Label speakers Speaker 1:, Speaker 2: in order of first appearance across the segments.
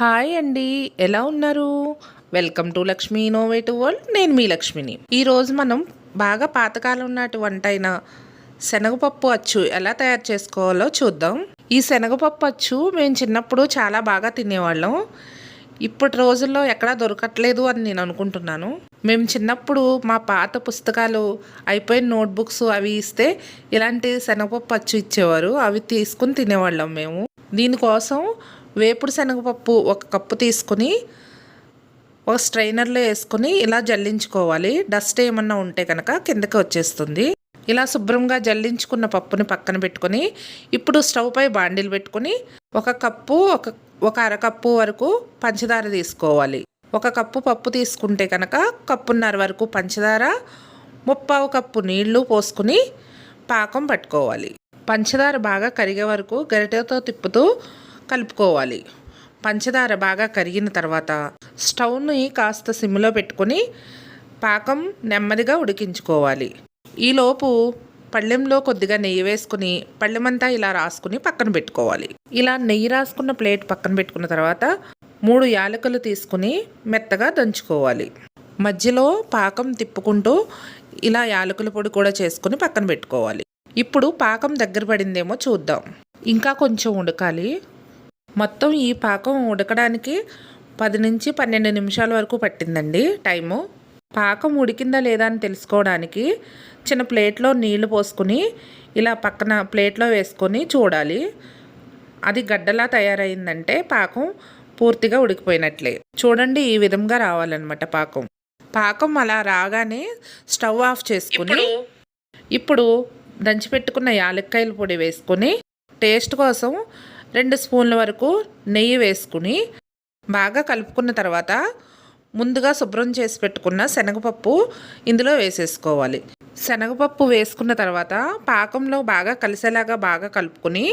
Speaker 1: Hi అండి. ఎలా ఉన్నారు? Welcome to Lakshmi innovative world. నేను మీ లక్ష్మిని. ఈరోజు మనం బాగా పాతకాలం నాటి వంట అయిన శనగపప్పు అచ్చు ఎలా తయారు చేసుకోవాలో చూద్దాం. ఈ శనగపప్పు అచ్చు మేము చిన్నప్పుడు చాలా బాగా తినేవాళ్ళం. ఇప్పటి రోజుల్లో ఎక్కడా దొరకట్లేదు అని నేను అనుకుంటున్నాను. మేము చిన్నప్పుడు మా పాత పుస్తకాలు అయిపోయిన నోట్బుక్స్ అవి ఇస్తే ఇలాంటి శనగపప్పు అచ్చు ఇచ్చేవారు. అవి తీసుకుని తినేవాళ్ళం మేము. దీనికోసం వేపుడు శనగపప్పు ఒక కప్పు తీసుకుని ఒక స్ట్రైనర్లో వేసుకుని ఇలా జల్లించుకోవాలి. డస్ట్ ఏమన్నా ఉంటే కనుక కిందకి వచ్చేస్తుంది. ఇలా శుభ్రంగా జల్లించుకున్న పప్పుని పక్కన పెట్టుకొని ఇప్పుడు స్టవ్ పై బాండిల్ పెట్టుకొని ఒక కప్పు ఒక ఒక అరకప్పు వరకు పంచదార తీసుకోవాలి. ఒక కప్పు పప్పు తీసుకుంటే కనుక కప్పున్నర వరకు పంచదార ముప్పావు కప్పు నీళ్ళు పోసుకుని పాకం పట్టుకోవాలి. పంచదార బాగా కరిగే వరకు గరిటెతో తిప్పుతూ కలుపుకోవాలి. పంచదార బాగా కరిగిన తర్వాత స్టవ్ని కాస్త సిమ్లో పెట్టుకొని పాకం నెమ్మదిగా ఉడికించుకోవాలి. ఈలోపు పళ్ళెంలో కొద్దిగా నెయ్యి వేసుకుని పళ్ళెమంతా ఇలా రాసుకుని పక్కన పెట్టుకోవాలి. ఇలా నెయ్యి రాసుకున్న ప్లేట్ పక్కన పెట్టుకున్న తర్వాత మూడు యాలకులు తీసుకుని మెత్తగా దంచుకోవాలి. మధ్యలో పాకం తిప్పుకుంటూ ఇలా యాలకుల పొడి కూడా చేసుకుని పక్కన పెట్టుకోవాలి. ఇప్పుడు పాకం దగ్గర పడిందేమో చూద్దాం. ఇంకా కొంచెం ఉడకాలి. మొత్తం ఈ పాకం ఉడకడానికి పది నుంచి పన్నెండు నిమిషాల వరకు పట్టిందండి టైము. పాకం ఉడికిందా లేదా అని తెలుసుకోవడానికి చిన్న ప్లేట్లో నీళ్ళు పోసుకుని ఇలా పక్కన ప్లేట్లో వేసుకొని చూడాలి. అది గడ్డలా తయారైందంటే పాకం పూర్తిగా ఉడికిపోయినట్లే. చూడండి ఈ విధంగా రావాలన్నమాట పాకం. పాకం అలా రాగానే స్టవ్ ఆఫ్ చేసుకుని ఇప్పుడు దంచిపెట్టుకున్న యాలక్కాయల పొడి వేసుకొని టేస్ట్ కోసం రెండు స్పూన్ల వరకు నెయ్యి వేసుకుని బాగా కలుపుకున్న తర్వాత ముందుగా శుభ్రం చేసి పెట్టుకున్న శనగపప్పు ఇందులో వేసేసుకోవాలి. శనగపప్పు వేసుకున్న తర్వాత పాకంలో బాగా కలిసేలాగా బాగా కలుపుకొని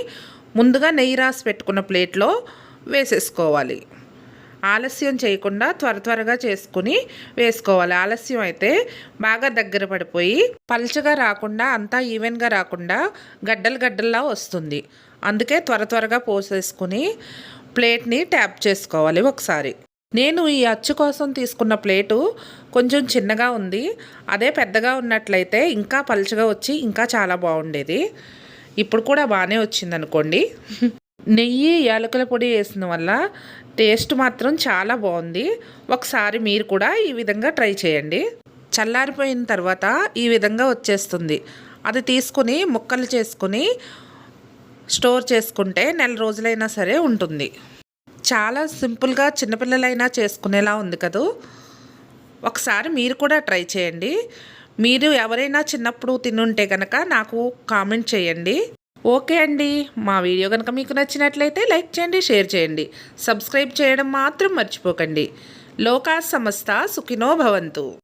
Speaker 1: ముందుగా నెయ్యి రాసి పెట్టుకున్న ప్లేట్లో వేసేసుకోవాలి. ఆలస్యం చేయకుండా త్వర త్వరగా చేసుకుని వేసుకోవాలి. ఆలస్యం అయితే బాగా దగ్గర పడిపోయి పలుచగా రాకుండా అంతా ఈవెన్గా రాకుండా గడ్డలు గడ్డల్లా వస్తుంది. అందుకే త్వర త్వరగా పోసేసుకుని ప్లేట్ని ట్యాప్ చేసుకోవాలి ఒకసారి. నేను ఈ అచ్చు కోసం తీసుకున్న ప్లేటు కొంచెం చిన్నగా ఉంది. అదే పెద్దగా ఉన్నట్లయితే ఇంకా పలుచగా వచ్చి ఇంకా చాలా బాగుండేది. ఇప్పుడు కూడా బాగానే వచ్చింది అనుకోండి నెయ్యి యాలకుల పొడి వేసిన వల్ల టేస్ట్ మాత్రం చాలా బాగుంది. ఒకసారి మీరు కూడా ఈ విధంగా ట్రై చేయండి. చల్లారిపోయిన తర్వాత ఈ విధంగా వచ్చేస్తుంది. అది తీసుకుని ముక్కలు చేసుకుని స్టోర్ చేసుకుంటే నెల రోజులైనా సరే ఉంటుంది. చాలా సింపుల్గా చిన్నపిల్లలైనా చేసుకునేలా ఉంది కదూ? ఒకసారి మీరు కూడా ట్రై చేయండి. మీరు ఎవరైనా చిన్నప్పుడు తినుంటే కనుక నాకు కామెంట్ చేయండి. ఓకే అండి. మా వీడియో కనుక మీకు నచ్చినట్లయితే లైక్ చేయండి షేర్ చేయండి. సబ్స్క్రైబ్ చేయడం మాత్రం మర్చిపోకండి. లోకా సమస్త సుఖినో భవంతు.